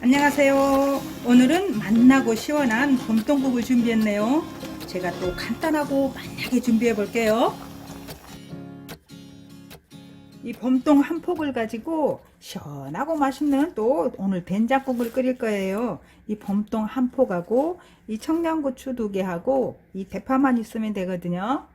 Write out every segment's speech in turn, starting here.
안녕하세요. 오늘은 맛나고 시원한 봄동국을 준비했네요. 제가 또 간단하고 맛나게 준비해 볼게요. 이 봄동 한 폭을 가지고 시원하고 맛있는 또 오늘 된장국을 끓일 거예요. 이 봄동 한 폭하고 이 청양고추 두 개하고 이 대파만 있으면 되거든요.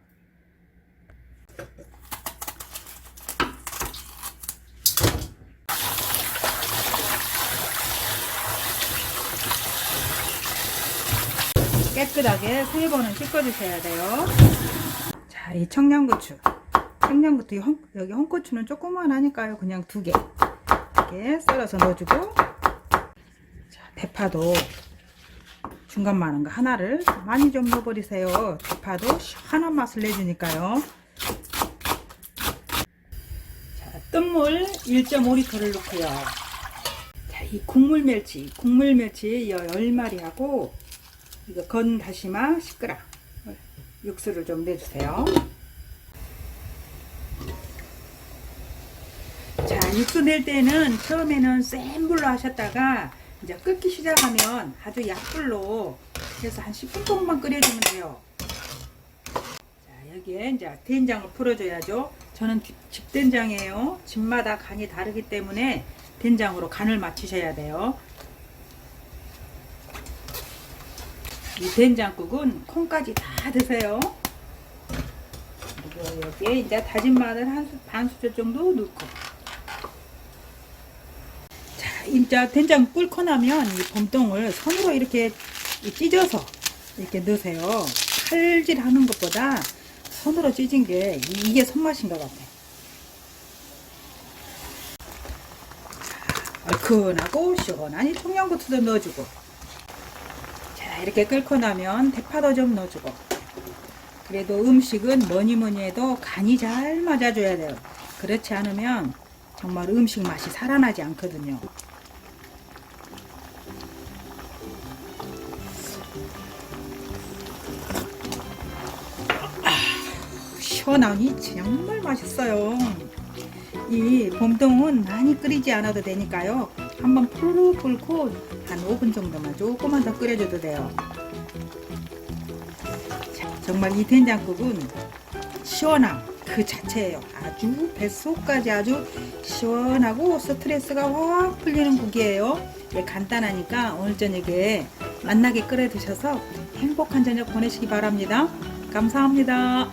깨끗하게 세 번은 씻어주셔야 돼요. 자, 이 청양고추. 청양고추, 여기 홍고추는 조금만 하니까요. 그냥 두 개. 이렇게 썰어서 넣어주고. 자, 대파도 중간 많은 거 하나를 많이 좀 넣어버리세요. 대파도 시원한 맛을 내주니까요. 자, 뜬물 1.5리터를 넣고요. 자, 이 국물 멸치, 국물 멸치 10마리하고 이거 건 다시마 10g 육수를 좀 내주세요. 자, 육수 낼 때는 처음에는 센 불로 하셨다가 이제 끓기 시작하면 아주 약불로 해서 한 10분 정도만 끓여주면 돼요. 자, 여기에 이제 된장을 풀어줘야죠. 저는 집- 집된장이에요. 집마다 간이 다르기 때문에 된장으로 간을 맞추셔야 돼요. 이 된장국은 콩까지 다 드세요. 그리고 여기에 이제 다진 마늘 한 수, 반 수저 정도 넣고. 자, 이제 된장 끓고 나면 이 봄동을 손으로 이렇게 찢어서 이렇게 넣으세요. 칼질 하는 것보다 손으로 찢은 게 이- 이게 손맛인 것 같아요. 얼큰하고 시원한 이 청양고추도 넣어주고. 자, 이렇게 끓고 나면 대파도 좀 넣어주고. 그래도 음식은 뭐니 뭐니 해도 간이 잘 맞아줘야 돼요. 그렇지 않으면 정말 음식 맛이 살아나지 않거든요. 아, 시원하니 정말 맛있어요. 이 봄동은 많이 끓이지 않아도 되니까요. 한번 푸르르 끓고 한 5분 정도만 조금만 더 끓여줘도 돼요. 자, 정말 이 된장국은 시원함 그 자체예요. 아주 뱃속까지 아주 시원하고 스트레스가 확 풀리는 국이에요. 예, 간단하니까 오늘 저녁에 맛나게 끓여 드셔서 행복한 저녁 보내시기 바랍니다. 감사합니다.